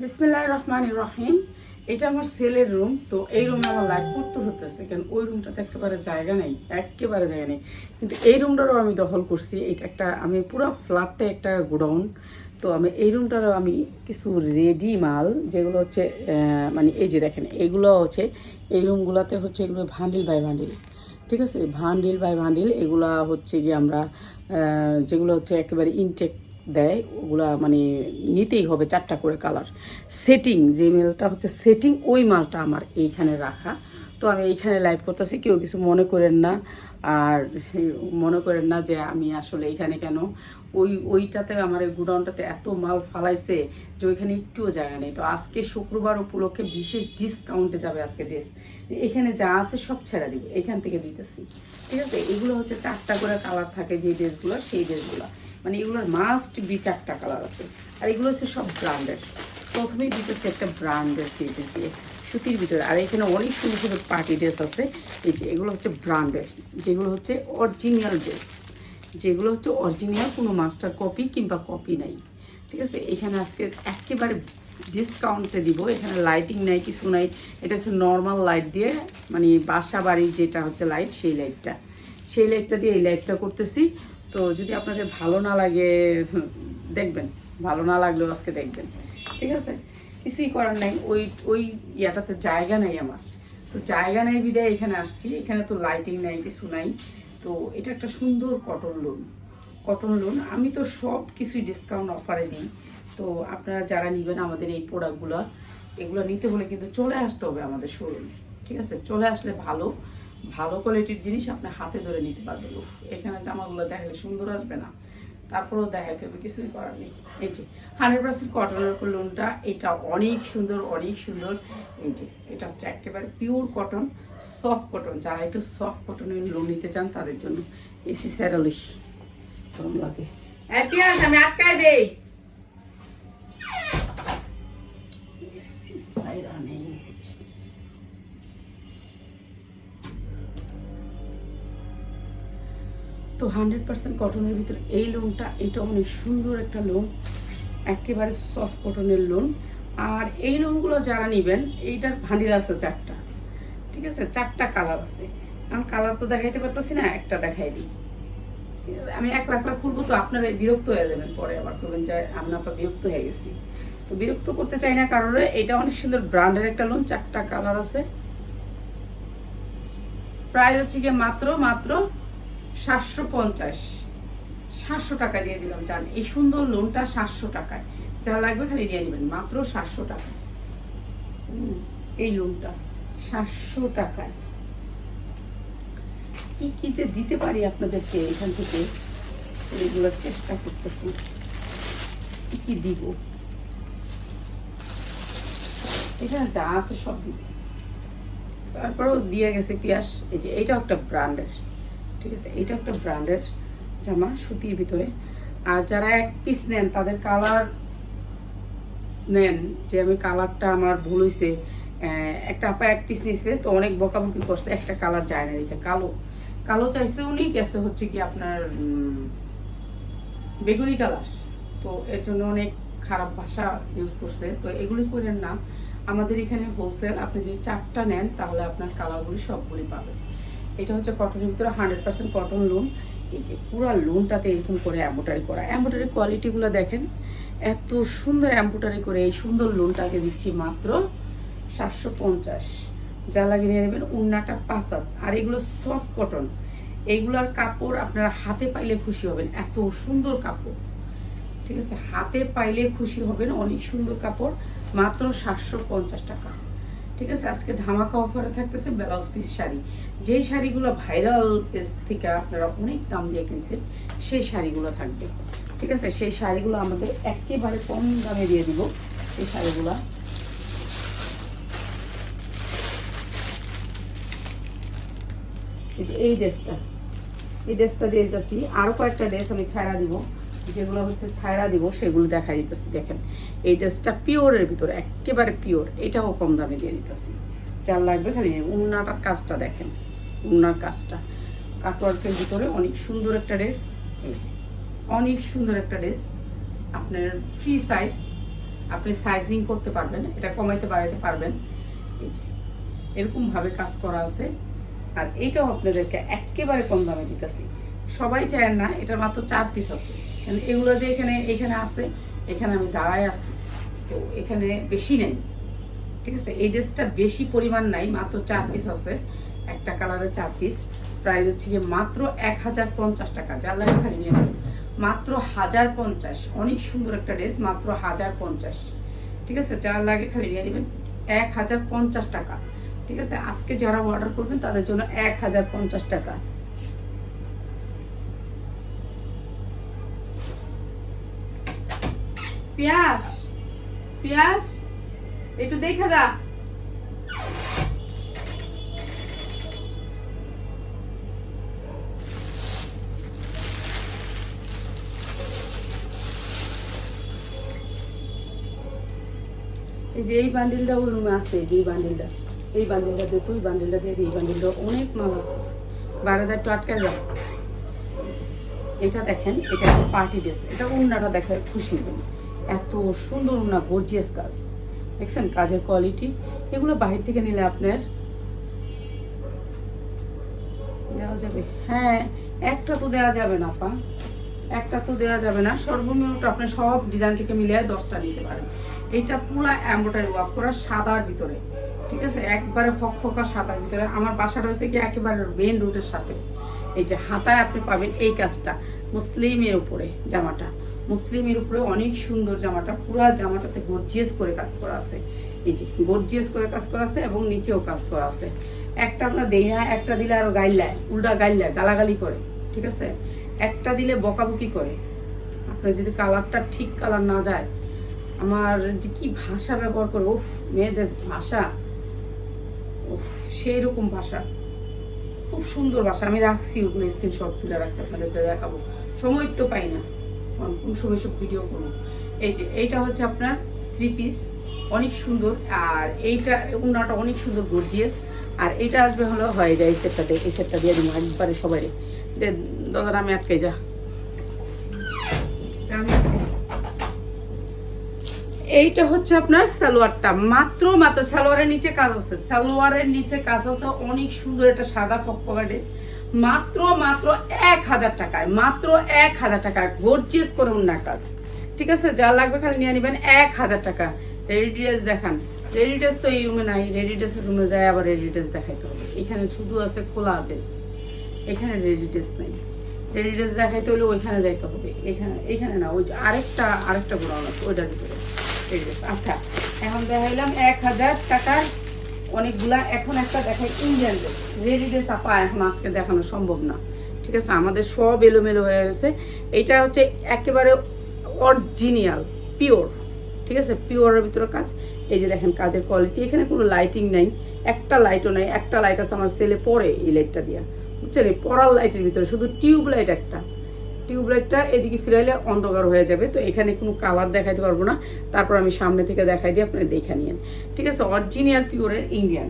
বিসমিল্লাহ রহমান রহিম। এটা আমার সেলের রুম তো এই রুমে আমার লাইভ করতে হতেছে। কারণ ওই রুমটাতে একেবারে জায়গা নেই, একেবারে জায়গা নেই। কিন্তু এই রুমটারও আমি দখল করছি। এটা একটা, আমি পুরো ফ্ল্যাটটা একটা গোডাউন। তো আমি, এই রুমটারও আমি কিছু রেডি মাল, যেগুলো হচ্ছে মানে এই যে দেখেন এইগুলো হচ্ছে, এই রুমগুলোতে হচ্ছে এগুলো ভান্ডিল বাই ভান্ডিল ঠিক আছে? ভান্ডিল বাই ভান্ডিল এগুলা হচ্ছে গিয়ে আমরা যেগুলো হচ্ছে একেবারে ইনটেক দেয়, ওগুলা মানে নিতেই হবে চারটা করে কালার সেটিং যে মেলটা হচ্ছে সেটিং ওই মালটা আমার এইখানে রাখা। তো আমি এইখানে লাইভ করতেছি, কেউ কিছু মনে করেন না। আর মনে করেন না যে আমি আসলে এইখানে কেন? ওই, ওইটাতে আমার এই গুডাউনটাতে এত মাল ফালাইছে যে ওইখানে একটুও জায়গা নেই। তো আজকে শুক্রবার উপলক্ষে বিশেষ ডিসকাউন্টে যাবে আজকে ড্রেস এখানে যা আছে সব ছেড়া দিব, এখান থেকে দিতেছি। ঠিক আছে? এগুলো হচ্ছে চারটা করে কালার থাকে যে ড্রেসগুলো সেই ড্রেসগুলো মানে এগুলোর মাস্ট বি চারটা কালার আছে। আর এগুলো হচ্ছে সব ব্র্যান্ডের প্রথমেই দিতেছে একটা ব্র্যান্ডের দিয়ে দিয়ে সুতির ভিতরে। আর এখানে অনেক সুন্দর সুন্দর পার্টি ড্রেস আছে। এই যে এগুলো হচ্ছে ব্র্যান্ডের যেগুলো হচ্ছে অরিজিনাল ড্রেস যেগুলো হচ্ছে অরিজিনাল কোনো মাস্টার কপি কিংবা কপি নাই। ঠিক আছে? এখানে আজকে একেবারে ডিসকাউন্টে দিব। এখানে লাইটিং নাই, কিছু নাই। এটা হচ্ছে নর্মাল লাইট দিয়ে মানে বাসা বাড়ির যেটা হচ্ছে লাইট সেই লাইটটা সেই লাইটটা দিয়ে এই লাইটটা করতেছি। তো যদি আপনাদের ভালো না লাগে, দেখবেন। ভালো না লাগলেও আজকে দেখবেন। ঠিক আছে? কিছুই করার নাই। ওই ওই ইয়াটাতে জায়গা নাই আমার। তো জায়গা নাই বিদায় এখানে আসছি। এখানে তো লাইটিং নাই, কিছু নাই। তো এটা একটা সুন্দর কটন লোন কটন লোন আমি তো সব কিছুই ডিসকাউন্ট অফারে দিই। তো আপনারা যারা নেবেন আমাদের এই প্রোডাক্টগুলো এগুলো নিতে হলে কিন্তু চলে আসতে হবে আমাদের শোরুমে ঠিক আছে? চলে আসলে ভালো। ভালো কোয়ালিটির জিনিস আপনি হাতে ধরে নিতে পারবেন। উফ। এখানে জামাগুলো দেখালে সুন্দর আসবে না। তারপরেও দেখাতে হবে কিছুই করার নেই। এই যে হান্ড্রেড পার্সেন্ট কটনের উপর লোনটা এটা অনেক সুন্দর অনেক সুন্দর। এই যে এটা হচ্ছে একেবারে পিওর কটন সফট কটন যারা একটু সফট কটনের লোন নিতে চান তাদের জন্য এসি স্যারালিশ গরম লাগে। আমি আটকায় দেই। এসি সাইরা নেই। তো হান্ড্রেড পার্সেন্ট কটনের ভিতরে এই লোনটা এটা অনেক সুন্দর একটা লোন একেবারে সফট কটনের লোন আর এই লোনগুলো যারা নেবেন, এইটার ভান্ডিল আছে চারটা। ঠিক আছে? চারটা কালার আছে। আমি কালার তো দেখাইতে পারতেছি না, একটা দেখাই দিই। আমি এক লাখ লাখ খুলবো তো আপনারা বিরক্ত হয়ে যাবেন। পরে আবার করবেন যে আমরা আপনার বিরক্ত হয়ে গেছি। তো বিরক্ত করতে চাই না কারণে এটা অনেক সুন্দর ব্র্যান্ডের একটা লোন চারটা কালার আছে। প্রাইস হচ্ছে গিয়ে মাত্র মাত্র সাতশো পঞ্চাশ। সাতশো টাকা দিয়ে দিলাম, জান। এই সুন্দর লোনটা সাতশো টাকায়। যা লাগবে খালি নিয়ে নেবেন, মাত্র সাতশো টাকা এই লোনটা সাতশো টাকায়। কি কি যে দিতে পারি আপনাদেরকে এখান থেকে? সেগুলোর চেষ্টা করতেছি। কি কি দিব? এখানে যা আছে সব দিব। তারপরেও দিয়ে গেছে পিয়াস। এই যে, এইটাও একটা ব্র্যান্ডের ঠিক আছে এটা একটা ব্র্যান্ডের জামা, সুতির ভিতরে। আর যারা এক পিস নেন, তাদের কালার নেন। যে আমি কালারটা আমার ভুল হয়েছে একটা আপা এক পিস নিছে, তো অনেক বকাবকি করছে, একটা কালার যায় না দেখে কালো কালো চাইছে উনি, গেছে হচ্ছে কি আপনার বেগুনি কালার তো এর জন্য অনেক খারাপ ভাষা ইউজ করছে। তো এগুলি করেন না। আমাদের এখানে হোলসেল আপনি যদি চারটা নেন, তাহলে আপনার কালারগুলি সবগুলি পাবেন। এটা হচ্ছে কটনের ভিতরে হান্ড্রেড পার্সেন্ট কটন লোন এই যে পুরো লোনটাতে এরকম করে এম্বোটারি করা। এম্বোটারি কোয়ালিটিগুলো দেখেন, এত সুন্দর এম্বোটারি করে এই সুন্দর লোনটাকে দিচ্ছি মাত্র সাতশো পঞ্চাশ। যা লাগিয়ে নিয়ে নেবেন উন্নাটা পাসাদ আর এগুলো সফট কটন এইগুলার কাপড় আপনারা হাতে পাইলে খুশি হবেন, এত সুন্দর কাপড়। ঠিক আছে? হাতে পাইলে খুশি হবেন, অনেক সুন্দর কাপড়। মাত্র সাতশো পঞ্চাশ টাকা। ঠিক আছে, আজকে ধামাকা অফারে থাকতেছে ব্লাউজ পিস শাড়ি। যেই শাড়িগুলো ভাইরাল পেজ থেকে আপনারা অনেক দাম দিয়ে কিনছেন, সেই শাড়িগুলো থাকবে। ঠিক আছে, সেই শাড়িগুলো আমাদের একেবারে কম দামে দিয়ে দিব এই শাড়িগুলো। এই ড্রেসটা এই ড্রেসটা দিয়ে দিতেছি। আরও কয়েকটা ড্রেস আমি ছায়া দিব। যেগুলো হচ্ছে ছায়রা দিব, সেগুলো দেখা দিতেছি, দেখেন। এই ড্রেসটা পিওরের ভিতরে, একেবারে পিওর এটাও কম দামে দিয়ে দিতেছি। যার লাগবে খালি উন্নাটার কাজটা দেখেন, উন্নার কাজটা। কাটওয়ার্কের ভিতরে অনেক সুন্দর একটা ড্রেস অনেক সুন্দর একটা ড্রেস। আপনার ফ্রি সাইজ আপনি সাইজিং করতে পারবেন, এটা কমাইতে বাড়াইতে পারবেন। এই যে, এরকম ভাবে কাজ করা আছে। আর এইটাও আপনাদেরকে একেবারে কম দামে দিতেছি। সবাই চায় না, এটার মাত্র চার পিস আছে। এগুলো যে এখানে এখানে আছে, এখানে আমি দাঁড়ায় আছি। তো এখানে বেশি নেই, ঠিক আছে? এই ড্রেসটা বেশি পরিমাণ নাই, মাত্র চার পিস আছে, একটা কালারের চার পিস প্রাইস হচ্ছে গিয়ে মাত্র এক হাজার পঞ্চাশ টাকা লাগে খালি নিয়ে মাত্র হাজার পঞ্চাশ, অনেক সুন্দর একটা ড্রেস, মাত্র হাজার পঞ্চাশ। ঠিক আছে? যার লাগে খালি নিয়ে নেবেন, এক হাজার পঞ্চাশ টাকা। ঠিক আছে? আজকে যারা অর্ডার করবেন, তাদের জন্য এক হাজার পঞ্চাশ টাকা। পিয়াস পিয়াস, একটু দেখা যা। এই যে এই বান্ডিলটা ওই রুমে আছে যে এই বান্ডিলটা এই বান্ডিলটা দে, তুই বান্ডিলটা দিয়ে এই বান্ডিলটা অনেক মাল আছে। বাইরে একটু আটকায় যাও এটা দেখেন, এটা একটা পার্টি ড্রেস এটা উন্নাটা দেখে খুশি এত সুন্দর উন্না গর্জিয়াস কাজ দেখছেন? কাজের কোয়ালিটি এগুলো বাহির থেকে নিলে আপনার দেওয়া যাবে। হ্যাঁ একটা তো দেওয়া যাবে না পা একটা তো দেওয়া যাবে না। সর্বনিম্ন আপনি সব ডিজাইন থেকে মিলিয়ে দশটা নিতে পারেন। এটা পুরো এমব্রয়ডারি ওয়ার্ক করা সাদার ভিতরে। ঠিক আছে? একবারে ফকফকা সাদার ভিতরে। আমার বাসা রয়েছে কি একেবারে মেন রোডের সাথে। এই যে হাতায় আপনি পাবেন এই কাজটা। মুসলিমের উপরে জামাটা। মুসলিমের উপরে অনেক সুন্দর জামাটা, পুরো জামাটাতে গর্জিয়াস করে কাজ করা আছে। এই যে গর্জিয়াস করে কাজ করা আছে এবং নিচেও কাজ করা আছে। একটা আপনার দেই না, একটা দিলে আরও গাইলায় উল্টা গাইলায় গালাগালি করে, ঠিক আছে? একটা দিলে বকাবকি করে। আপনার যদি কালারটা ঠিক কালার না যায়, আমার যে কি ভাষা ব্যবহার করে, উফ, মেয়েদের ভাষা, উফ সেই রকম ভাষা। খুব সুন্দর ভাষা, আমি রাখছি ওগুলো স্ক্রিনশট তুলে রাখছি, আপনাদেরকে দেখাবো। সময় তো পাই না। কোন কোন সময় সব ভিডিও করব। এই যে, এইটা হচ্ছে আপনার থ্রি পিস অনেক সুন্দর, আর এইটা উন্নাটা অনেক সুন্দর গর্জিয়াস আর এইটা আসবে হলো, হয় যায় এই সেটটা এই সেটটা দিয়ে দিব একবারে সবাই দাদা আমি আটকে যা। এইটা হচ্ছে আপনার সালোয়ারটা। মাত্র মাত্র, সালোয়ারের নিচে কাজ আছে। সালোয়ারের নিচে কাজ আছে, অনেক সুন্দর একটা সাদা ফকফকা ড্রেস মাত্র মাত্র এক হাজার টাকায়, মাত্র এক হাজার টাকায় গর্জিয়াস করুন না কাজ। ঠিক আছে? যা লাগবে খালি নিয়ে নেবেন। এক হাজার টাকা। রেডি ড্রেস দেখান। রেডি ড্রেস তো এই রুমে নাই। রেডি ড্রেসের রুমে যায় আবার রেডি ড্রেস দেখাইতে হবে। এখানে শুধু আছে খোলা ড্রেস এখানে রেডি ড্রেস নেই। রেডি ড্রেস দেখাইতে হলে ওইখানে যাইতে হবে। এখানে এখানে না, ওই যে আরেকটা আরেকটা আছে। ওইটার ভিতরে। রেডি ড্রেস আচ্ছা এখন দেখাইলাম এক হাজার টাকার অনেকগুলা। এখন একটা দেখাই ইন্ডিয়ান রেডি ড্রেস আপা, এখন আজকে দেখানো সম্ভব না। ঠিক আছে, আমাদের সব এলোমেলো হয়ে গেছে। এটা হচ্ছে একেবারে অরিজিনাল পিওর ঠিক আছে পিওরের ভিতরে কাজ। এই যে দেখেন, কাজের কোয়ালিটি এখানে কোনো লাইটিং নাই। একটা লাইটও নাই। একটা লাইট আছে আমার সেলে পরে এই লাইটটা দিয়া। বুঝছেন? এই পড়ার লাইটের ভিতরে, শুধু টিউব লাইট একটা। টিউব লাইটটা এদিকে ফিরাইলে অন্ধকার হয়ে যাবে, তো এখানে কোনো কালার দেখাইতে পারব না। তারপর আমি সামনে থেকে দেখাই দিই আপনি দেখে নিন ঠিক আছে, অরিজিনাল পিওরের ইন্ডিয়ান।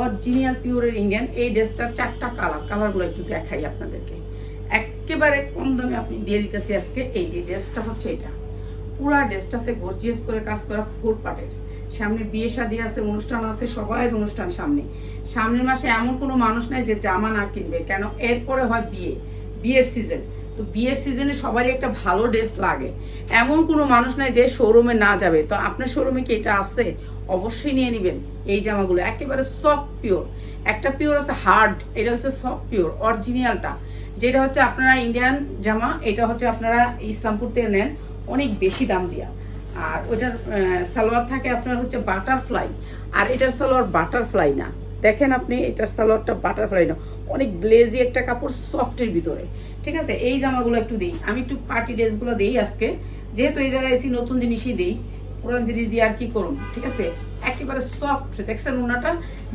অরিজিনাল পিওরের ইন্ডিয়ান, এই ড্রেসটার চারটা কালার। কালারগুলো একটু দেখাই আপনাদেরকে। একেবারে কম দামে আপনি দিয়ে দিতেছি আজকে, এই যে ড্রেসটা হচ্ছে এটা। পুরা ড্রেসটাতে গর্জিয়াস করে কাজ করা ফোর পার্টের সামনে বিয়ে শাদী আছে, অনুষ্ঠান আছে সবাই অনুষ্ঠান সামনে। সামনের মাসে এমন কোনো মানুষ নাই যে জামা না কিনবে, কেন? এরপরে হয় বিয়ে, বিয়ের সিজন তো বিয়ের সিজনে সবারই একটা ভালো ড্রেস লাগে। এমন কোনো মানুষ নাই যে শোরুমে না যাবে। তো আপনার শোরুমে কি এটা আছে? অবশ্যই নিয়ে নেবেন এই জামাগুলো। একেবারে সফট পিওর একটা পিওর আছে হার্ড এটা হচ্ছে সফট পিওর অরিজিনালটা যেটা হচ্ছে আপনারা ইন্ডিয়ান জামা এটা হচ্ছে আপনারা ইসলামপুর থেকে নেন অনেক বেশি দাম দিয়া। আর ওইটার আহ, সালোয়ার থাকে আপনার হচ্ছে বাটারফ্লাই আর এটার সালোয়ার বাটারফ্লাই না। দেখেন আপনি এটার সালোয়ারটা বাটারফ্লাই না। অনেক গ্লেজি একটা কাপড় সফটের ভিতরে। ঠিক আছে? এই জামাগুলো একটু দিই। আমি একটু পার্টি ড্রেসগুলো দিই আজকে। যেহেতু এই জায়গায় এসি নতুন জিনিসই দিই, পুরান জিনিস দিয়ে আর কি করুন ঠিক আছে? একেবারে সফট দেখছেন ওনাটা?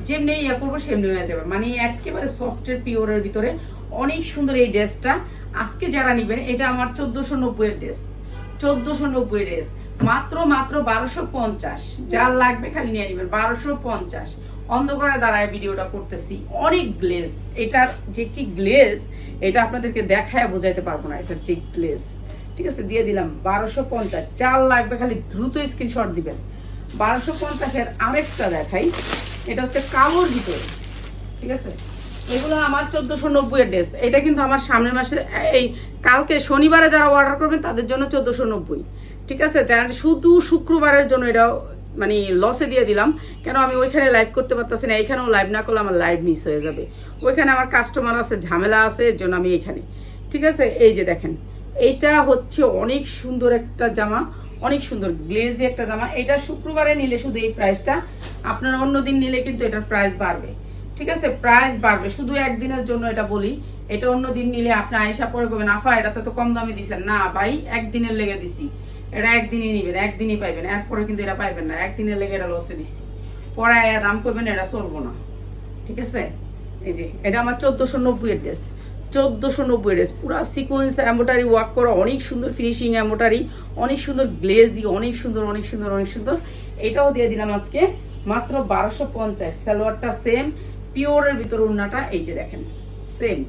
যেমনি ইয়া করব, সেমনি হয়ে যাবে। মানে একেবারে সফটের পিওরের ভিতরে অনেক সুন্দর এই ড্রেসটা আজকে যারা নিবেন, এটা আমার চোদ্দশো নব্বই ড্রেস চোদ্দশো নব্বই ড্রেস মাত্র মাত্র বারোশো পঞ্চাশ। যার লাগবে খালি নিয়ে নেবেন, বারোশো পঞ্চাশ। অন্ধকারে দাঁড়ায় ভিডিওটা করতেছি। অনেক গ্লেজ এটার যে কি গ্লেজ এটা আপনাদেরকে দেখায় বোঝাইতে পারব না, এটার যে গ্লেজ ঠিক আছে, দিয়ে দিলাম বারোশো পঞ্চাশ। চার লাগবে খালি দ্রুত স্ক্রিনশট দিবেন। বারোশো পঞ্চাশের আরেকটা দেখাই। এটা হচ্ছে কালোর ভিতরে। ঠিক আছে? এগুলো আমার চোদ্দোশো নব্বই এর ড্রেস এটা কিন্তু আমার সামনের মাসে এই কালকে শনিবারে যারা অর্ডার করবেন, তাদের জন্য চোদ্দোশো নব্বই। ঠিক আছে? যারা শুধু শুক্রবারের জন্য এটা মানে লসে দিয়ে দিলাম। কেন আমি ওইখানে লাইভ করতে পারতেছি না এখানেও লাইভ না করলে আমার লাইভ মিস হয়ে যাবে। ওইখানে আমার কাস্টমার আছে, ঝামেলা আছে এর জন্য আমি এখানে। ঠিক আছে? এই যে দেখেন, এইটা হচ্ছে অনেক সুন্দর একটা জামা, অনেক সুন্দর গ্লেজি একটা জামা। এটা শুক্রবারে নিলে শুধু এই প্রাইসটা আপনারা অন্য দিন নিলে কিন্তু এটার প্রাইস বাড়বে। ঠিক আছে? প্রাইস বাড়বে। শুধু একদিনের জন্য এটা বলি, এটা অন্য দিন নিলে আপনি আয়সা পরে করবেন আফা, এটাতে তো কম দামে দিচ্ছেন না, ভাই, একদিনের লেগে দিছি। এটা একদিনই নিবেন, একদিনই পাইবেন, এরপরে কিন্তু এটা পাইবেন না। একদিনের লেগে এটা লসে দিচ্ছি। পরে দাম করবেন এটা চলবো না। ঠিক আছে? এই যে, এটা আমার চোদ্দোশো নব্বই এর ড্রেস চোদ্দোশো নব্বই ড্রেস পুরো সিকোয়েন্স এম্বোটারি ওয়ার্ক করা, অনেক সুন্দর ফিনিশিং এম্বোটারি অনেক সুন্দর গ্লেজি অনেক সুন্দর অনেক সুন্দর অনেক সুন্দর। এটাও দিয়ে দিলাম আজকে মাত্র বারোশো পঞ্চাশ। সালোয়ারটা সেম পিওরের ভিতর উন্নাটা এই যে দেখেন সেম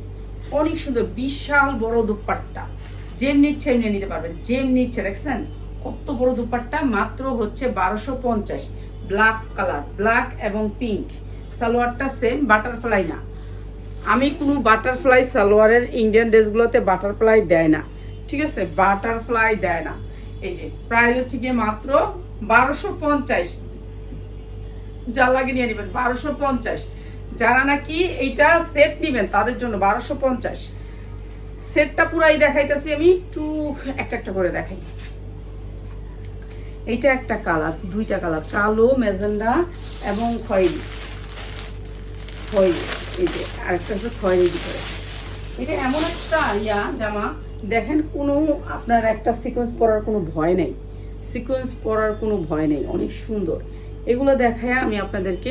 অনেক সুন্দর, বিশাল বড় দুপাট্টা। যেমনি ইচ্ছে এমনি নিতে পারবেন, যেমনি ইচ্ছে, দেখছেন? কত বড় দুপাট্টা, মাত্র হচ্ছে বারোশো পঞ্চাশ। ব্ল্যাক কালার ব্ল্যাক এবং পিঙ্ক সালোয়ারটা সেম বাটারফ্লাই না। আমি কোনো বাটারফ্লাই সালোয়ারের ইন্ডিয়ান ড্রেসগুলোতে বাটারফ্লাই দেয় না। ঠিক আছে? বাটারফ্লাই দেয় না। এই যে প্রায় হচ্ছে গিয়ে মাত্র বারোশো পঞ্চাশ। যার লাগে নিয়ে নেবেন, বারোশো পঞ্চাশ। যারা নাকি এইটা সেট নেবেন, তাদের জন্য বারোশো পঞ্চাশ। সেটটা পুরাই দেখাইতেছি আমি, একটু, একটা একটা করে দেখাই। এইটা একটা কালার, দুইটা কালার, কালো মেজেন্ডা এবং খয়েরি। এই যে হচ্ছে ভিতরে। এটা এমন একটা ইয়া দেখেন কোনো আপনার একটা সিকোয়েন্স পরার কোনো ভয় নেই। সিকোয়েন্স পরার কোনো ভয় নেই, অনেক সুন্দর। এগুলো দেখায় আমি আপনাদেরকে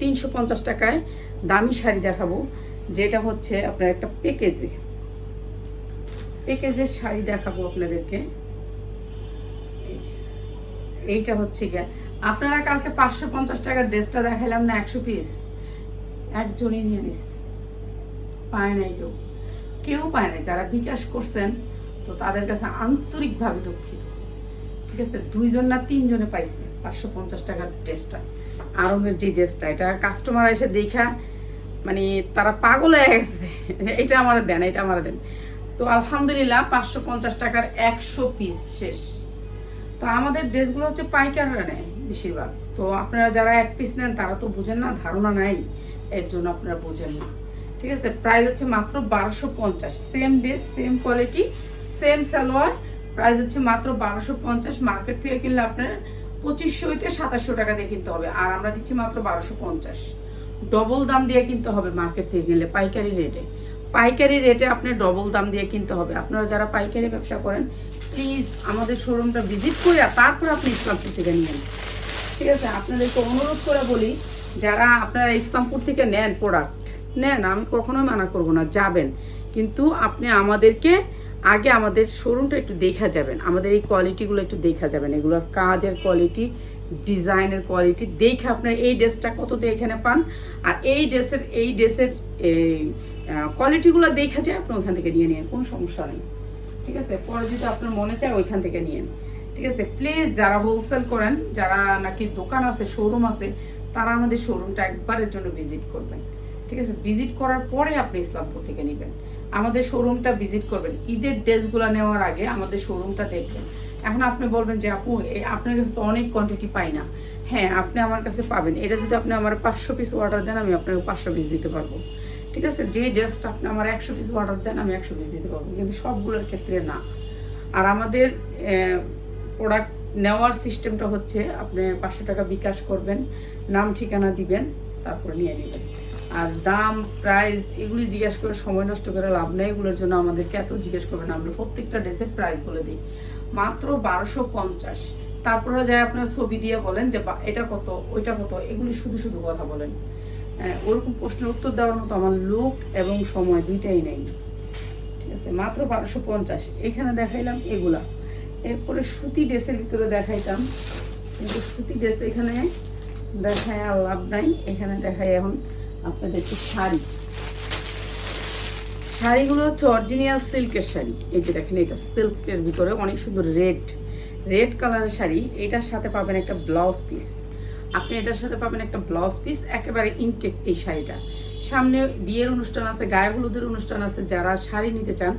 তিনশো পঞ্চাশ টাকায় দামি শাড়ি দেখাবো, যেটা হচ্ছে আপনার একটা প্যাকেজে প্যাকেজের শাড়ি দেখাবো আপনাদেরকে। এইটা হচ্ছে গিয়ে, আপনারা কালকে পাঁচশো পঞ্চাশ টাকার ড্রেসটা দেখালাম না, একশো পিস একজনই নিয়ে নিস পায় নাই কেউ। কেউ পায় নাই। যারা বিকাশ করছেন, তো তাদের কাছে আন্তরিকভাবে দুঃখিত। ঠিক আছে? দুইজন না তিনজনে পাইছে পাঁচশো পঞ্চাশ টাকার ড্রেসটা। আরঙের যে ড্রেসটা, এটা কাস্টমার এসে দেখা মানে তারা পাগল হয়ে গেছে। এটা আমার দেন, এটা আমার দেন। তো আলহামদুলিল্লাহ পাঁচশো পঞ্চাশ টাকার একশো পিস শেষ। তো আমাদের ড্রেসগুলো হচ্ছে পাইকাররা নেয় বেশিরভাগ। তো আপনারা যারা এক পিস নেন, তারা তো বুঝেন না, ধারণা নাই, এর জন্য আপনারা বুঝেন না। ঠিক আছে? প্রাইস হচ্ছে মাত্র বারোশো পঞ্চাশ। Same dress same quality same salwar. Price হচ্ছে মাত্র বারোশো পঞ্চাশ। মার্কেট থেকে কিনলে আপনার পঁচিশশো হইতে সাতাশশো টাকা দিয়ে কিনতে হবে। আর আমরা দিচ্ছি মাত্র বারোশো পঞ্চাশ। ডবল দাম দিয়ে কিনতে হবে মার্কেট থেকে কিনলে, পাইকারি রেটে পাইকারি রেটে আপনার ডবল দাম দিয়ে কিনতে হবে। আপনারা যারা পাইকারি ব্যবসা করেন প্লিজ আমাদের শোরুমটা ভিজিট করে তারপর আপনি ইসলামপুর থেকে নিয়ে ঠিক আছে? আপনাদেরকে অনুরোধ করে বলি, যারা আপনারা ইসলামপুর থেকে নেন প্রোডাক্ট নেন, আমি কখনোই মানা করব না, যাবেন। কিন্তু আপনি আমাদেরকে আগে আমাদের শোরুমটা একটু দেখা যাবেন। আমাদের এই কোয়ালিটিগুলো একটু দেখা যাবেন। এগুলোর কাজের কোয়ালিটি ডিজাইনের কোয়ালিটি দেখে আপনার এই ড্রেসটা কত দিয়ে এখানে পান। আর এই ড্রেসের এই ড্রেসের এই কোয়ালিটিগুলো দেখা যায় আপনি ওইখান থেকে নিয়ে নিন, কোনো সমস্যা নেই। ঠিক আছে? পরে যদি আপনার মনে চায় ওইখান থেকে নিন ঠিক আছে? প্লিজ যারা হোলসেল করেন, যারা নাকি দোকান আছে শোরুম আছে, তারা আমাদের শোরুমটা একবারের জন্য ভিজিট করবেন। ঠিক আছে? ভিজিট করার পরে আপনি ইসলামপুর থেকে নেবেন। আমাদের শোরুমটা ভিজিট করবেন। ঈদের ড্রেসগুলো নেওয়ার আগে আমাদের শোরুমটা দেখবেন। এখন আপনি বলবেন যে, আপু আপনার কাছে তো অনেক কোয়ান্টিটি পাই না। হ্যাঁ আপনি আমার কাছে পাবেন। এটা যদি আপনি আমার পাঁচশো পিস অর্ডার দেন, আমি আপনাকে পাঁচশো পিস দিতে পারব। ঠিক আছে? যে ড্রেসটা আপনি আমার একশো পিস অর্ডার দেন, আমি একশো পিস দিতে পারব। কিন্তু সবগুলোর ক্ষেত্রে না। আর আমাদের প্রোডাক্ট নেওয়ার সিস্টেমটা হচ্ছে, আপনি পাঁচশো টাকা বিকাশ করবেন, নাম, ঠিকানা দিবেন, তারপর নিয়ে নেবেন। আর দাম প্রাইস এগুলি জিজ্ঞেস করে সময় নষ্ট করে লাভ নেই। এগুলোর জন্য আমাদেরকে এত জিজ্ঞেস করবেন আমরা প্রত্যেকটা ড্রেসের প্রাইস বলে দিই। মাত্র বারোশো পঞ্চাশ। তারপরে যায় আপনার ছবি দিয়ে বলেন যে এটা কত ওইটা কত এগুলি শুধু শুধু কথা বলেন। হ্যাঁ, ওরকম প্রশ্নের উত্তর দেওয়ার মতো আমার লোক এবং সময় দুইটাই নেই। ঠিক আছে মাত্র বারোশো পঞ্চাশ। এখানে দেখাইলাম এগুলা। এরপরে সুতি ড্রেসের ভিতরে দেখাইতাম। কিন্তু সুতি ড্রেস এখানে দেখায় লাভ নাই। এখানে দেখায় এখন আপনাদেরকে শাড়ি। শাড়িগুলো হচ্ছে অরিজিনাল সিল্কের শাড়ি। এই যে দেখেন, এটা সিল্কের ভিতরে অনেক সুন্দর রেড রেড কালারের শাড়ি। এটার সাথে পাবেন একটা ব্লাউজ পিস আপনি এটার সাথে পাবেন একটা ব্লাউজ পিস একেবারে ইনটেক এই শাড়িটা। সামনে বিয়ের অনুষ্ঠান আছে, গায়ে হলুদের অনুষ্ঠান আছে, যারা শাড়ি নিতে চান,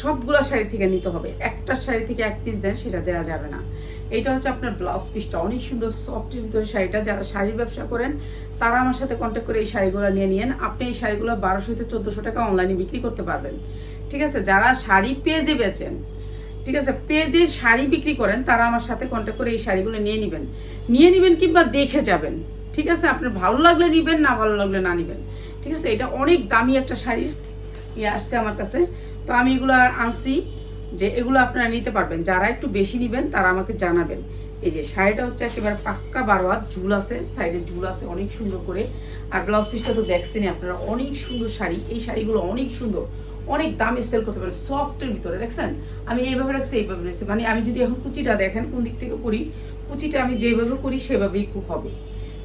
সবগুলো শাড়ি থেকে নিতে হবে। একটা শাড়ি থেকে এক পিস দেন, সেটা দেওয়া যাবে না। এটা হচ্ছে আপনার ব্লাউজ পিসটা অনেক সুন্দর সফটের ভিতরে শাড়িটা। যারা শাড়ির ব্যবসা করেন, তারা আমার সাথে কন্ট্যাক্ট করে এই শাড়িগুলো নিয়ে নিন আপনি এই শাড়িগুলো বারোশো থেকে চোদ্দোশো টাকা অনলাইনে বিক্রি করতে পারবেন। ঠিক আছে? যারা শাড়ি পেজে বেচেন, ঠিক আছে? পেজে শাড়ি বিক্রি করেন, তারা আমার সাথে কন্ট্যাক্ট করে এই শাড়িগুলো নিয়ে নেবেন। নিয়ে নেবেন কিংবা দেখে যাবেন। ঠিক আছে? আপনার ভালো লাগলে নিবেন, না ভালো লাগলে না নিবেন। ঠিক আছে? এটা অনেক দামি একটা শাড়ির ইয়ে আসছে আমার কাছে। তো আমি এগুলো আনছি। যে এগুলো আপনারা নিতে পারবেন। যারা একটু বেশি নিবেন, তারা আমাকে জানাবেন। এই যে শাড়িটা হচ্ছে একেবারে পাক্কা বারো হাত ঝুল আছে সাইডে ঝুল আছে, অনেক সুন্দর করে। আর ব্লাউজ পিসটা তো দেখছেনই আপনারা, অনেক সুন্দর শাড়ি। এই শাড়িগুলো অনেক সুন্দর। অনেক দামে সেল করতে পারেন সফটের ভিতরে, দেখছেন? আমি এইভাবে রাখছি এইভাবে রাখছি। মানে আমি যদি এখন কুচিটা দেখেন, কোন দিক থেকে করি, কুচিটা আমি যেভাবে করি, সেভাবেই খুব হবে।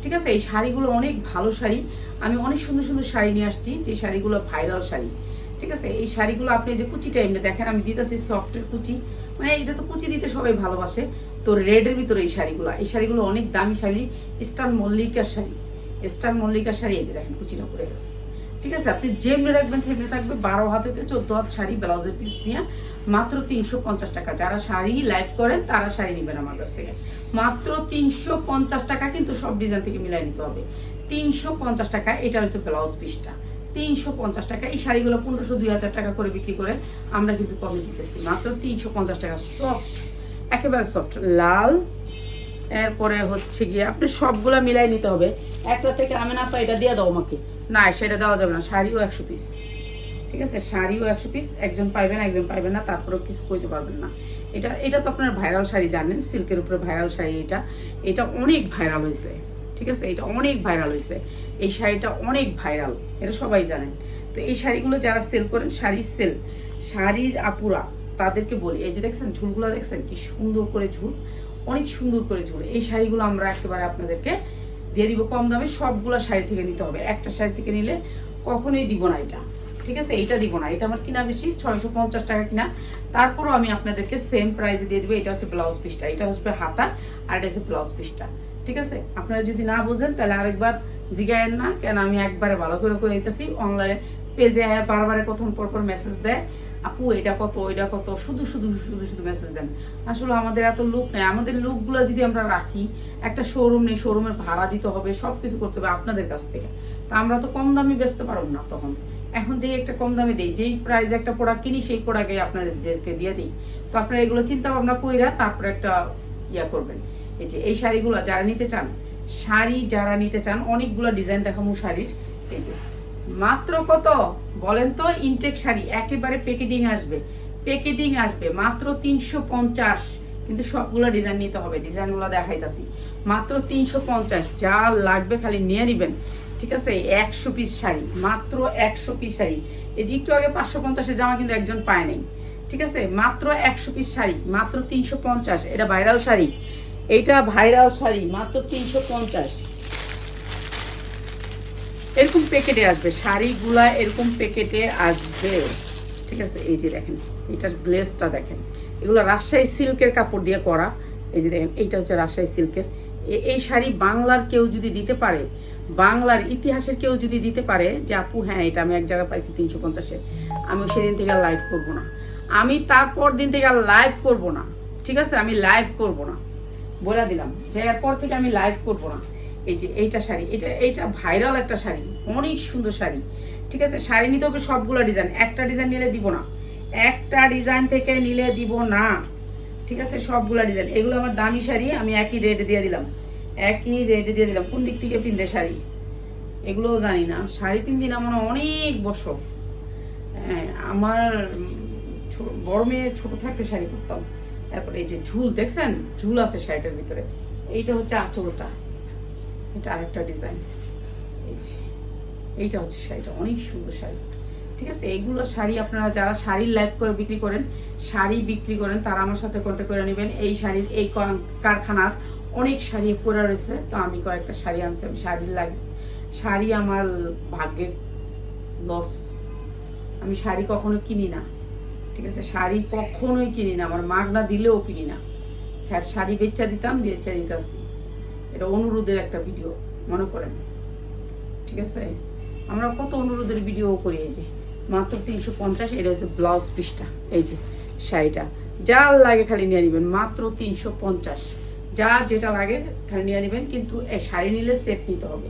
ঠিক আছে? এই শাড়িগুলো অনেক ভালো শাড়ি। আমি অনেক সুন্দর সুন্দর শাড়ি নিয়ে আসছি, যে শাড়িগুলো ভাইরাল শাড়ি। ঠিক আছে? এই শাড়িগুলো আপনি যে কুচিটা এমনি দেখেন, আমি দিতেছি সফটের কুচি। মানে এটা তো কুচি দিতে সবাই ভালোবাসে। তো রেডের ভিতরে এই শাড়িগুলো। এই শাড়িগুলো অনেক দামি শাড়ি স্টার মল্লিকার শাড়ি। স্টার মল্লিকার শাড়ি, এই যে দেখেন, কুচিটা পরে গেছে। ঠিক আছে? আপনি যেমনি রাখবেন, তেমনি থাকবে। বারো হাত হতে চোদ্দ হাত শাড়ি, ব্লাউজের পিস নিয়ে মাত্র তিনশো পঞ্চাশ টাকা। যারা শাড়ি লাইভ করেন, তারা শাড়ি নেবেন আমার কাছ থেকে। মাত্র তিনশো পঞ্চাশ টাকা কিন্তু সব ডিজাইন থেকে মিলাই নিতে হবে। তিনশো পঞ্চাশ টাকা, এটা হচ্ছে ব্লাউজ পিসটা তিনশো পঞ্চাশ টাকা। এই শাড়িগুলো পনেরোশো, দুই হাজার টাকা করে বিক্রি করে আমরা কিন্তু কমে দিতেছি। মাত্র তিনশো পঞ্চাশ টাকা সফট একেবারে সফট লাল, এরপরে হচ্ছে গিয়ে আপনি সবগুলা মিলাই নিতে হবে। একটা থেকে আমি না পাই, এটা দিয়ে দাও আমাকে। না, সেটা দেওয়া যাবে না, শাড়িও একশো পিস ঠিক আছে? শাড়িও একশো পিস একজন পাইবেন একজন পাইবেন না, তারপরেও কিছু কইতে পারবেন না। এটা এটা তো আপনার ভাইরাল শাড়ি জানেন, সিল্কের উপরে ভাইরাল শাড়ি এটা। এটা অনেক ভাইরাল হয়েছে। ঠিক আছে? এটা অনেক ভাইরাল হয়েছে এই শাড়িটা অনেক ভাইরাল এটা সবাই জানেন। তো এই শাড়িগুলো যারা সেল করেন শাড়ির সেল শাড়ির আপুরা, তাদেরকে বলি, এই যে দেখছেন, ঝুলগুলো দেখছেন? কি সুন্দর করে ঝুল, অনেক সুন্দর করে ঝুল। এই শাড়িগুলো আমরা একেবারে আপনাদেরকে দিয়ে দিব কম দামে, সবগুলো শাড়ি থেকে নিতে হবে। একটা শাড়ি থেকে নিলে কখনোই দিব না এটা। ঠিক আছে? এটা দিব না। এটা আমার কিনা বেশি, ছয়শো পঞ্চাশ টাকা কিনা। তারপরও আমি আপনাদেরকে সেম প্রাইসে দিয়ে দিব। এটা হচ্ছে ব্লাউজ পিসটা এটা হচ্ছে হাতা, আর এটা হচ্ছে ব্লাউজ পিসটা ঠিক আছে? আপনারা যদি না বুঝেন, তাহলে আরেকবার জিগায়েন না, কেন আমি একবারে ভালো করে দিতেছি। অনলাইনে পেজে বারবার কখন পর পর মেসেজ দেয়, আপু, এটা কত, ওইটা কত? শুধু শুধু শুধু শুধু মেসেজ দেন। আসলে আমাদের এত লোক নেই। আমাদের লোকগুলো যদি আমরা রাখি, একটা শোরুম নেই শোরুমের ভাড়া দিতে হবে সব কিছু করতে হবে আপনাদের কাছ থেকে। তা আমরা তো কম দামে বেচতে পারব না তখন। এখন যেই একটা কম দামে দিই, যেই প্রাইসে একটা প্রোডাক্ট কিনি, সেই প্রোডাক্টে আপনাদেরকে দিয়ে দিই। তো আপনারা এগুলো চিন্তা ভাবনা কইরা তারপরে একটা ইয়া করবেন। এই যে, এই শাড়িগুলো যারা নিতে চান, শাড়ি যারা নিতে চান, অনেকগুলো ডিজাইন দেখাবো শাড়ির। এই যে, মাত্র কত? বলেন তো ইনটেক শাড়ি, একেবারে প্যাকেটিং আসবে। প্যাকেটিং আসবে, মাত্র তিনশো পঞ্চাশ। কিন্তু সবগুলো ডিজাইন নিতে হবে ডিজাইনগুলো দেখাইতাছি। মাত্র তিনশো পঞ্চাশ, যা লাগবে খালি নিয়ে নিবেন। ঠিক আছে? একশো পিস শাড়ি, মাত্র একশো পিস শাড়ি। এই যে, একটু আগে পাঁচশো পঞ্চাশের জামা কিন্তু একজন পায় নাই। ঠিক আছে? মাত্র একশো পিস শাড়ি, মাত্র তিনশো পঞ্চাশ। এটা ভাইরাল শাড়ি। এইটা ভাইরাল শাড়ি, মাত্র তিনশো পঞ্চাশ। এরকম প্যাকেটে আসবে, শাড়িগুলা এরকম প্যাকেটে আসবে। ঠিক আছে, এই যে দেখেন, এটার গ্লেসটা দেখেন। এগুলো রাজশাহী সিল্কের কাপড় দিয়ে করা। এই যে দেখেন, এইটা হচ্ছে রাজশাহী সিল্কের এই শাড়ি বাংলার কেউ যদি দিতে পারে, বাংলার ইতিহাসের কেউ যদি দিতে পারে যে, আপু হ্যাঁ এটা আমি এক জায়গায় পাইছি তিনশো পঞ্চাশে, আমি সেদিন থেকে লাইভ করব না। আমি তারপর দিন থেকে লাইভ করব না। ঠিক আছে, আমি লাইভ করব না। বলে দিলাম যে এরপর থেকে আমি লাইভ করব না। এই যে এইটা শাড়ি, এটা, এইটা ভাইরাল একটা শাড়ি, অনেক সুন্দর শাড়ি, ঠিক আছে? শাড়ি নিতে হবে সবগুলো ডিজাইন একটা ডিজাইন নিলে দিব না। একটা ডিজাইন থেকে নিলে দিব না, ঠিক আছে? সবগুলো ডিজাইন এগুলো আমার দামি শাড়ি, আমি একই রেট দিয়ে দিলাম। একই রেট দিয়ে দিলাম। কোন দিক থেকে পিনতে শাড়ি? এগুলোও জানি না। শাড়ি তিন দিন আমার অনেক বছর। হ্যাঁ আমার বড় মেয়ে ছোটো থাকতে শাড়ি পরতাম। তারপরে এই যে ঝুল, দেখছেন? ঝুল আছে শাড়িটার ভিতরে। এইটা হচ্ছে আঁচলটা। এটা আরেকটা ডিজাইন এই যে, এইটা হচ্ছে শাড়িটা। অনেক সুন্দর শাড়ি। ঠিক আছে? এইগুলো শাড়ি আপনারা যারা শাড়ির লাইফ করে বিক্রি করেন, শাড়ি বিক্রি করেন, তারা আমার সাথে কন্ট্যাক্ট করে নেবেন। এই শাড়ির, এই কারখানার অনেক শাড়ি পরে রয়েছে। তো আমি কয়েকটা শাড়ি আনছি, আমি শাড়ির লাইফ শাড়ি আমার ভাগ্যে লস আমি শাড়ি কখনো কিনি না। ঠিক আছে, শাড়ি কখনোই কিনি না, আমার মাগনা দিলেও কিনি না। হ্যাঁ শাড়ি বেচা দিতাম, বেচা দিতাছি। এটা অনুরোধের একটা ভিডিও, মনে করেন। ঠিক আছে? আমরা কত অনুরোধের ভিডিও করি এই যে, মাত্র তিনশো পঞ্চাশ, এটা হচ্ছে ব্লাউজ পিসটা, এই যে শাড়িটা। যা লাগে খালি নিয়ে নেবেন, মাত্র তিনশো পঞ্চাশ। যা যেটা লাগে খালি নিয়ে নেবেন, কিন্তু শাড়ি নিলে সেট নিতে হবে।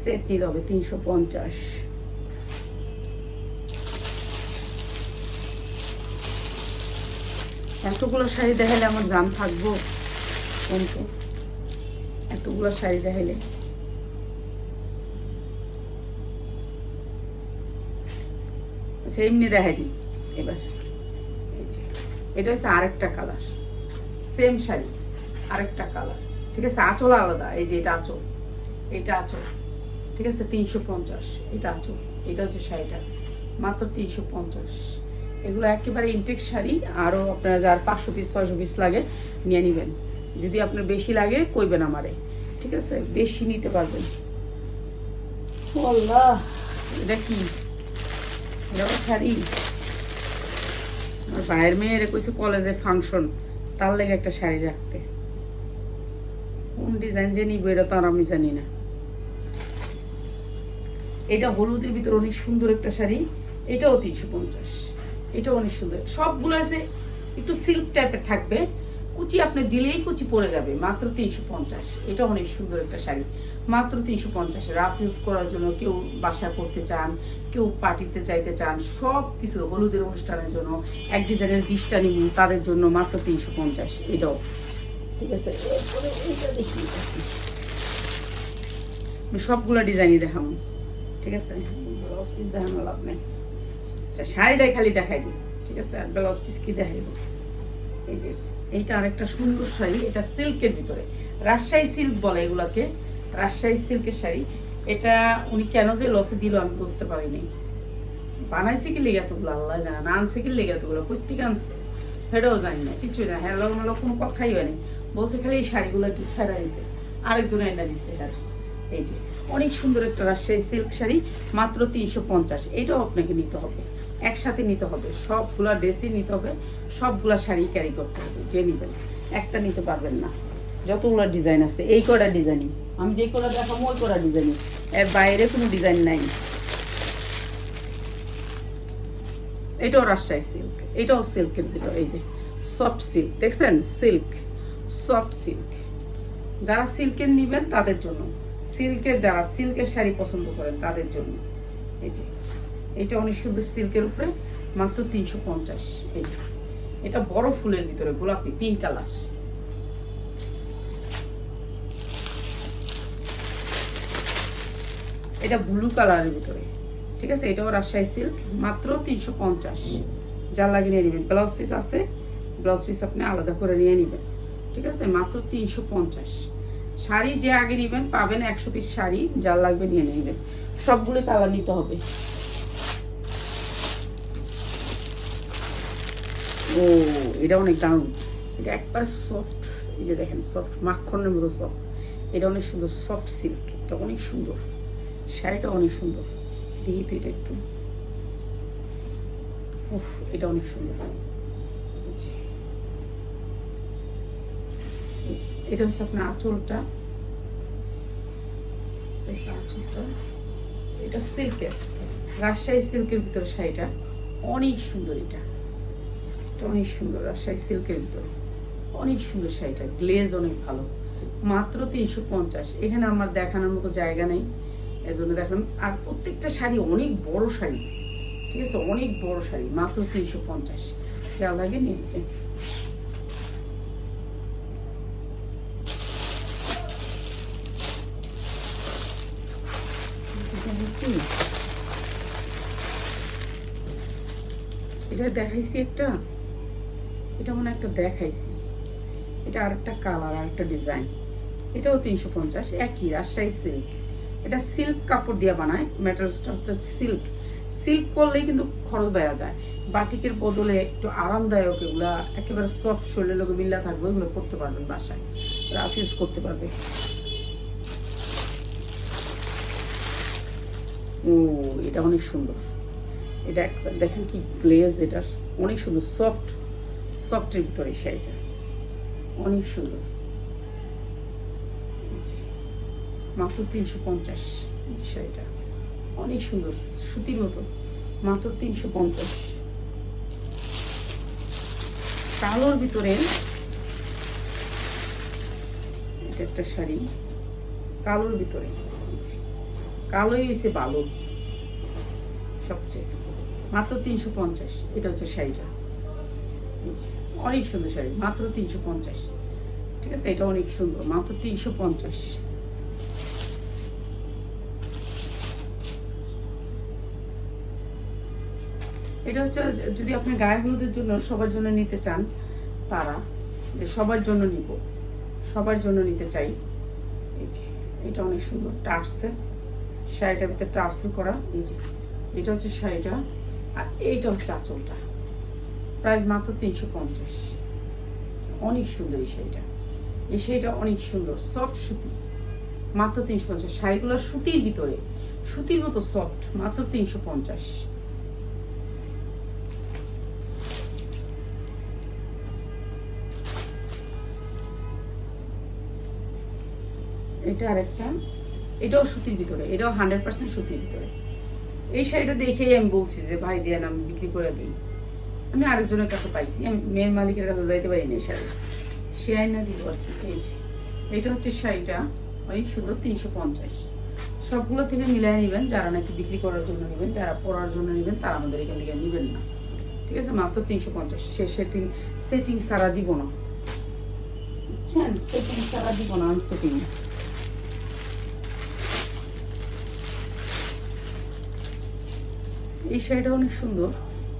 সেট নিতে হবে, তিনশো পঞ্চাশ। এতগুলো শাড়ি দেখালে আমার জান থাকব। কিন্তু এতগুলো শাড়ি দেখাইলে। আচ্ছা এমনি দেখাই দিই। এবার। এটা হচ্ছে আরেকটা কালার। সেম শাড়ি, আরেকটা কালার। ঠিক আছে, আঁচল আলাদা, এই যে এটা আঁচল। এটা আঁচল। ঠিক আছে, তিনশো পঞ্চাশ, এটা আঁচল। এটা হচ্ছে শাড়িটা। মাত্র তিনশো পঞ্চাশ। এগুলো একেবারে ইনটেক শাড়ি আরও আপনার যার পাঁচশো পিস ছয়শো পিস লাগে, নিয়ে নেবেন। যদি আপনার বেশি লাগে, কইবেন আমারে, ঠিক আছে? বেশি নিতে পারবেন। এটা কি? এটা শাড়ি। আমার ভাইয়ের মেয়ের কইছে কলেজে ফাংশন তার লেগে একটা শাড়ি রাখতে। কোন ডিজাইন যে নিব, এটা তো আর আমি জানি না। এটা হলুদের ভিতরে অনেক সুন্দর একটা শাড়ি, এটাও তিনশো পঞ্চাশ। এটাও অনেক সুন্দর। সবগুলো আছে একটু সিল্ক টাইপের থাকবে, কুচি আপনি দিলেই কুচি পড়ে যাবে, মাত্র তিনশো পঞ্চাশ। এটা অনেক সুন্দর একটা শাড়ি, মাত্র তিনশো পঞ্চাশ। রাফ ইউজ করার জন্য কেউ বাসায় পড়তে চান, কেউ পার্টিতে চাইতে চান সব কিছু হলুদের অনুষ্ঠানের জন্য, এক ডিজাইনের বিশটা নিব, তাদের জন্য মাত্র তিনশো পঞ্চাশ। এটাও। ঠিক আছে? সবগুলো ডিজাইনই দেখাবো। ঠিক আছে? ব্লাউজ পিস দেখানো লাভ নেই। আচ্ছা শাড়িটাই খালি দেখাই দিই ঠিক আছে? আর ব্লাউজ পিস কি দেখাইব? এই যে, এইটা আরেকটা সুন্দর শাড়ি, এটা সিল্কের ভিতরে। রাজশাহী সিল্ক বলে এগুলাকে, রাজশাহী সিল্কের শাড়ি। এটা উনি কেন যে লসে দিল আমি বুঝতে পারিনি। বানাইছে কি লেগে এতগুলো? আল্লাহ জানে। না আনছে কি লেগে এতগুলো? কোথেকে আনছে? সেটাও জানি না কিছু না। হ্যাঁ লগন লোক কোনো কথাই হয়নি বলছে খালি এই শাড়িগুলো একটু ছেড়া দিতে। আরেকজন এনে দিছে হ্যাঁ। এই যে, অনেক সুন্দর একটা রাজশাহী সিল্ক শাড়ি, মাত্র তিনশো পঞ্চাশ। এটাও আপনাকে নিতে হবে। একসাথে নিতে হবে। সবগুলা ড্রেসই নিতে হবে, সবগুলা শাড়ি ক্যারি করতে হবে, যে নিবেন। একটা নিতে পারবেন না। যতগুলো ডিজাইন আছে, এই কটা ডিজাইনই আমি যে কটা দেখাবো, ওই কটা ডিজাইনই এর বাইরে কোনো ডিজাইন নাই। এটাও রাজশাহী সিল্ক এটাও সিল্কের ভিতর, এই যে সফট সিল্ক দেখছেন? সিল্ক সফট সিল্ক যারা সিল্কের নিবেন, তাদের জন্য। সিল্কের যারা সিল্কের শাড়ি পছন্দ করেন, তাদের জন্য। এই যে এটা অনেক সুন্দর সিল্কের উপরে, মাত্র তিনশো পঞ্চাশ। এই যে, এটা বড় ফুলের ভিতরে, গোলাপি পিঙ্ক কালার এটা ব্লু কালারের ভিতরে। ঠিক আছে? এটাও রাজশাহী সিল্ক মাত্র তিনশো পঞ্চাশ। যা লাগিয়ে নিয়ে নেবেন। ব্লাউজ পিস আছে ব্লাউজ পিস আপনি আলাদা করে নিয়ে নেবেন। ঠিক আছে? মাত্র তিনশো পঞ্চাশ। শাড়ি যে আগে নেবেন, পাবেন একশো পিস শাড়ি যা লাগবে নিয়ে নেবেন। সবগুলো কালার নিতে হবে। ও, এটা অনেক দারুণ। এটা একবার সফট এই যে দেখেন সফট মাখনের মতো সফট এটা অনেক সুন্দর সফট সিল্ক এটা অনেক সুন্দর। শাড়িটা অনেক সুন্দর। দেখি তো এটা একটু। উফ, এটা অনেক সুন্দর। এটা হচ্ছে আপনার আঁচলটা। আঁচলটা। এটা সিল্কের রাজশাহী সিল্কের ভিতরে শাড়িটা। অনেক সুন্দর এটা। অনেক সুন্দর রাজশাহী সিল্কের ভিতরে। অনেক সুন্দর শাড়িটা, গ্লেজ অনেক ভালো। মাত্র তিনশো পঞ্চাশ। এখানে আমার দেখানোর মতো জায়গা নেই। এর জন্য দেখলাম, আর প্রত্যেকটা শাড়ি অনেক বড় শাড়ি। ঠিক আছে? অনেক বড় শাড়ি, মাত্র তিনশো পঞ্চাশ। যা লাগে নিয়ে। এটা দেখাইছি একটা। এটা মনে একটা দেখাইছি। এটা আরেকটা কালার আরেকটা ডিজাইন এটাও তিনশো পঞ্চাশ, একই রাজশাহী সিল্ক এটা সিল্ক কাপড় দিয়ে বানায় মেটেরিয়ালসটা হচ্ছে সিল্ক সিল্ক করলেই কিন্তু খরচ বেড়া যায়। বাটিকের বদলে একটু আরামদায়ক, এগুলা একেবারে সফট শরীরের লোক মিল্লা থাকবে, ওইগুলো করতে পারবেন বাসায়। রাফ ইউজ করতে পারবে। ও, এটা অনেক সুন্দর। এটা দেখেন কি গ্লেজ এটার। অনেক সুন্দর সফট সফটের ভিতরে শাড়িটা। অনেক সুন্দর। মাত্র তিনশো পঞ্চাশ শাড়িটা। অনেক সুন্দর, সুতির মতো। মাত্র তিনশো পঞ্চাশ। কালোর ভিতরে এটা একটা শাড়ি। কালোর ভিতরে। কালোই হয়েছে ভালো সবচেয়ে। মাত্র তিনশো পঞ্চাশ। এটা হচ্ছে শাড়িটা। অনেক সুন্দর শাড়ি, মাত্র তিনশো পঞ্চাশ। ঠিক আছে? এটা অনেক সুন্দর, মাত্র তিনশো পঞ্চাশ। এটা হচ্ছে, যদি আপনি গায়ে হলুদের জন্য সবার জন্য নিতে চান, তারা, যে সবার জন্য নিব, সবার জন্য নিতে চাই, এই যে, এটা অনেক সুন্দর টার্সের শাড়িটার ভিতরে টার্সেল করা, এই যে, এটা হচ্ছে শাড়িটা, আর এইটা হচ্ছে আঁচলটা। প্রাইস মাত্র তিনশো পঞ্চাশ। অনেক সুন্দর এই শাড়িটা। এই শাড়িটা অনেক সুন্দর সফট সুতি। মাত্র তিনশো পঞ্চাশ। শাড়িগুলো সুতির ভিতরে, সুতির মতো সফট মাত্র তিনশো পঞ্চাশ। এটা আরেকটা। এটাও সুতির ভিতরে, এটাও হান্ড্রেড পার্সেন্ট সুতির ভিতরে। এই শাড়িটা দেখেই আমি বলছি যে, ভাই দিয়ে আমি বিক্রি করে দিই। আমি আরেকজনের কাছে পাইছি, আমি মেয়ের মালিকের কাছে যাইতে পারি না শাড়ি সে আইনা দিব আর কি এটা হচ্ছে শাড়িটা অনেক সুন্দর তিনশো পঞ্চাশ। সবগুলো থেকে মিলাই নেবেন, যারা নাকি বিক্রি করার জন্য নেবেন, যারা পরার জন্য নেবেন, তারা আমাদের এখান থেকে নেবেন না। ঠিক আছে, মাত্র তিনশো পঞ্চাশ। সে সেটিং সেটিং সারা দিব না। বুঝছেন? সেটিং সারা দিব না আনসেটিং এই শাড়িটা অনেক সুন্দর।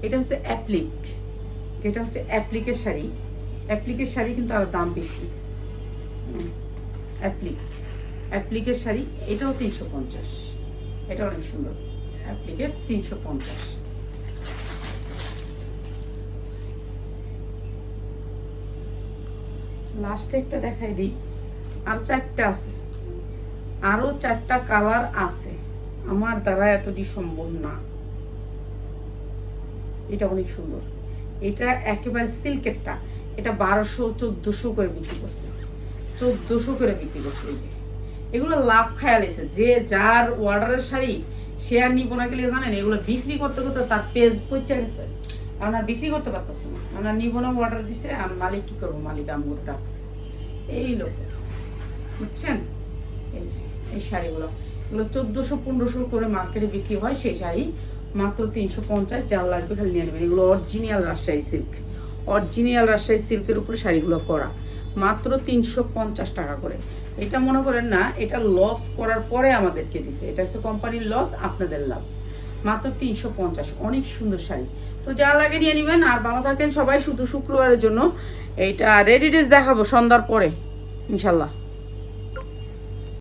এটা হচ্ছে অ্যাপ্লিক যেটা হচ্ছে অ্যাপ্লিকের শাড়ি। অ্যাপ্লিকের শাড়ি কিন্তু আরও দাম বেশি। অ্যাপ্লিক অ্যাপ্লিকের শাড়ি, এটাও তিনশো পঞ্চাশ। এটা অনেক সুন্দর। অ্যাপ্লিকের তিনশো পঞ্চাশ। লাস্টে একটা দেখাই দিই। আর চারটা আছে। আরও চারটা কালার আছে। আমার দ্বারা এতটি সম্ভব না। এটা অনেক সুন্দর। এটা একেবারে সিল্কেরটা। এটা বারোশো, চোদ্দশো করে বিক্রি করছে। চোদ্দশো করে বিক্রি করছে এই যে। এগুলো লাভ খায়াল এসে, যে যার অর্ডারের শাড়ি সে আর নিবো না গেলে জানেন, এগুলো বিক্রি করতে করতে তার পেজ পচে গেছে। আমরা বিক্রি করতে পারতেছি না। আমরা নিবো না অর্ডার দিছে, আর মালিক কি করব? মালিক আমগুলো ডাকছে। এই লোক। বুঝছেন? এই যে, এই শাড়িগুলো। এগুলো চোদ্দশো, পনেরোশো করে মার্কেটে বিক্রি হয়, সেই শাড়ি মাত্র তিনশো পঞ্চাশ যার লাগবে, খালি নিয়ে নেবেন। এগুলো original Rajshahi silk original Rajshahi সিল্কের উপরে শাড়িগুলো করা মাত্র তিনশো পঞ্চাশ টাকা করে। এটা মনে করেন না, এটা লস করার পরে আমাদেরকে দিছে। এটা হচ্ছে কোম্পানির লস আপনাদের লাভ। মাত্র তিনশো পঞ্চাশ, অনেক সুন্দর শাড়ি। তো যা লাগে নিয়ে নেবেন, আর ভালো থাকেন সবাই শুধু শুক্রবারের জন্য। এইটা রেডি ড্রেস দেখাবো সন্ধ্যার পরে, ইনশাল্লাহ।